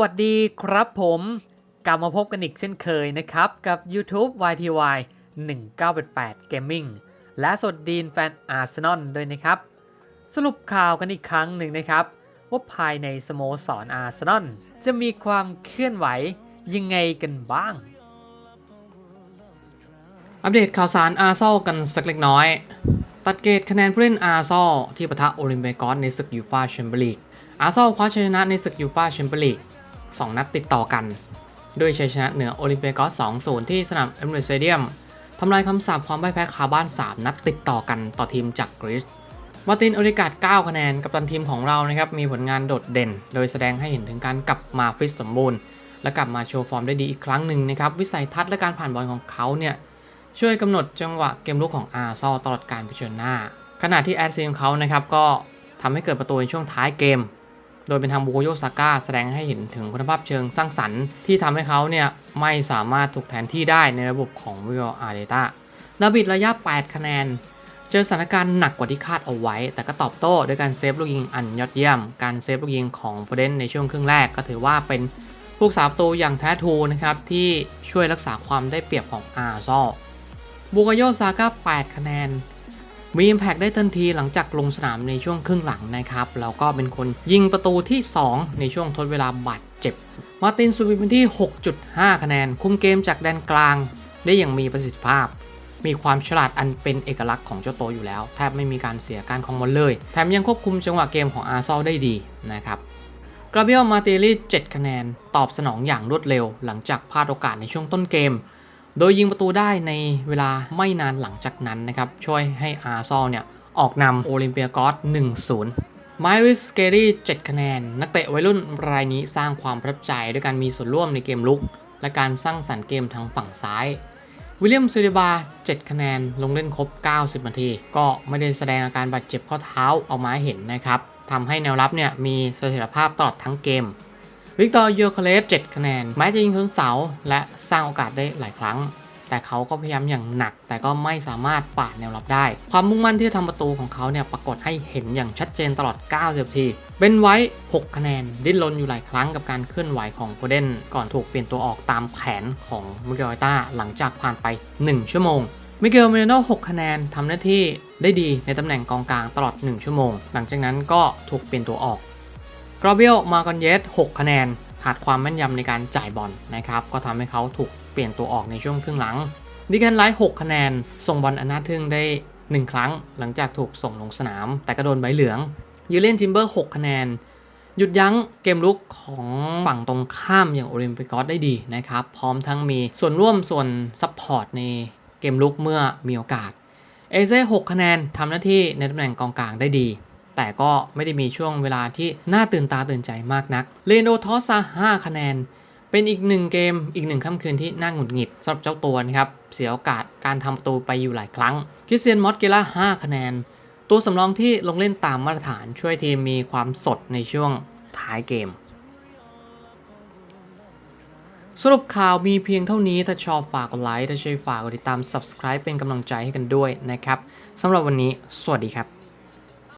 วัสดีครับผมกลับมาพบกันอีกเช่นเคยนะครับ กับ YouTube YTY 1988 Gaming และสวัสดีแฟนอาร์เซนอลด้วยนะครับ สรุปข่าวกันอีกครั้งหนึ่งนะครับ ว่าภายในสโมสรอาร์เซนอลจะมีความเคลื่อนไหวยังไงกันบ้าง อัปเดตข่าวสารอาร์ซอลกันสักเล็กน้อย ตัดเกรดคะแนนผู้เล่นอาร์ซอลที่ปะทะโอลิมเปียกอสในศึกยูฟาแชมเปี้ยนลีกอาร์ซอลคว้าชัยชนะในศึกยูฟาแชมเปี้ยนลีก 2 นัดติดต่อกัน ด้วยชัยชนะเหนือโอลิมเปียกอส2-0 ที่สนามเอมเรสเตเดียมทำลายคำสาปความพ่ายแพ้คาบ้าน 3 นัดติดต่อกันต่อทีมจากกรีซมาตินโอริกาด9คะแนนกับตันทีมของเรานะครับมีผลงานโดดเด่น โดยแสดงให้เห็นถึงการกลับมาฟิตสมบูรณ์ และกลับมาโชว์ฟอร์มได้ดีอีกครั้งหนึ่งนะครับวิสัยทัศน์และการผ่านบอลของเขาเนี่ยช่วยกำหนดจังหวะเกมลุกของอาร์ซอลตลอดการเผชิญหน้า ขณะที่แอดซีของเขานะครับก็ทำให้เกิดประตูในช่วงท้ายเกม โดยเป็นทางบูโกโยซาก้าแสดงให้เห็นถึงคุณภาพเชิงสร้างสรรค์ที่ทำให้เขาเนี่ยไม่สามารถถูกแทนที่ได้ในระบบของวิโออาร์เดต้าดาบิดระยะ 8 คะแนน เจอสถานการณ์หนักกว่าที่คาดเอาไว้ แต่ก็ตอบโต้ด้วยการเซฟลูกยิงอันยอดเยี่ยม การเซฟลูกยิงของโปเดนในช่วงครึ่งแรกก็ถือว่าเป็นผู้สาประตูอย่างแท้ทูนะครับที่ช่วยรักษาความได้เปรียบของอาร์ซอลบูโกโยซาก้า 8 คะแนน มี Impact ได้ทันทีหลังจากลงสนามในช่วงครึ่งหลังนะครับแล้วก็เป็นคนยิงประตูที่ 2 ในช่วงทดเวลาบาดเจ็บ มาตินซูบิเป็นที่ 6.5 คะแนน คุมเกมจากแดนกลาง ได้อย่างมีประสิทธิภาพ มีความฉลาดอันเป็นเอกลักษณ์ของเจ้าโตวอยู่แล้ว แทบไม่มีการเสียการของบอลเลย แถมยังควบคุมจังหวะเกมของอาร์ซอลได้ดีนะครับกราเบียลมาเตลี่7คะแนน ตอบสนองอย่างรวดเร็ว หลังจากพลาดโอกาสในช่วงต้นเกม โดยยิงประตูได้ในเวลาไม่นานหลังจากนั้นนะครับ ช่วยให้อาร์ซอลเนี่ย ออกนำโอลิมเปียกอส1-0ไมริสเกรี่7คะแนน นักเตะวัยรุ่นรายนี้สร้างความประทับใจด้วยการมีส่วนร่วมในเกมลุก และการสร้างสรรค์เกมทางฝั่งซ้าย วิลเลียมซูเดบา7คะแนน ลงเล่นครบ 90 นาที ก็ไม่ได้แสดงอาการบาดเจ็บข้อเท้าออกมาให้เห็นนะครับทำให้แนวรับเนี่ยมีเสถียรภาพตลอดทั้งเกม วิกตอร์โยคาเลส7คะแนน แม้จะยิงชนเสาและสร้างโอกาสได้หลายครั้ง แต่เขาก็พยายามอย่างหนัก แต่ก็ไม่สามารถปาดแนวรับได้ ความมุ่งมั่นที่ทำประตูของเขาเนี่ยปรากฏให้เห็นอย่างชัดเจนตลอด 90นาทีเบนไว้ 6 คะแนน ดิ้นรนอยู่หลายครั้งกับการเคลื่อนไหวของโกเดนก่อนถูกเปลี่ยนตัวออกตามแผนของมิเกลต้าหลังจากผ่านไป 1 ชั่วโมงมิเกลเมโน6คะแนนทำหน้าที่ได้ดีในตำแหน่งกองกลางตลอด 1 ชั่วโมง หลังจากนั้นก็ถูกเปลี่ยนตัวออก กรอเบลมากอนเยส6คะแนน ขาดความแม่นยำในการจ่ายบอลนะครับ ก็ทำให้เขาถูกเปลี่ยนตัวออกในช่วงครึ่งหลังดิแคนไลท์6คะแนน ส่งบอลอันน่าทึ่งได้ 1 ครั้ง หลังจากถูกส่งลงสนาม แต่ก็โดนใบเหลือง ยูเลนจิมเบอร์ 6 คะแนน หยุดยั้งเกมลุกของฝั่งตรงข้ามอย่างโอลิมปิกอสได้ดีนะครับ พร้อมทั้งมีส่วนร่วมส่วนซัพพอร์ตในเกมลุกเมื่อมีโอกาส เอเซ่6คะแนนทำหน้าที่ในตำแหน่งกองกลางได้ดี แต่ก็ไม่ได้มีช่วงเวลาที่น่าตื่นตาตื่นใจมากนักเลโนทอสซา5คะแนน เป็นอีกหนึ่งเกมอีกหนึ่งค่ำคืนที่น่าหงุดหงิดสำหรับเจ้าตัวนะครับ เสียโอกาสการทำประตูไปอยู่หลายครั้งคริสเซียนมอสเกล่า5คะแนน ตัวสำรองที่ลงเล่นตามมาตรฐานช่วยทีมมีความสดในช่วงท้ายเกมสรุปข่าวมีเพียงเท่านี้ ถ้าชอบฝากกดไลค์ ถ้าใช่ฝากกดติดตาม subscribe เป็นกำลังใจให้กันด้วยนะครับ สำหรับวันนี้ สวัสดีครับ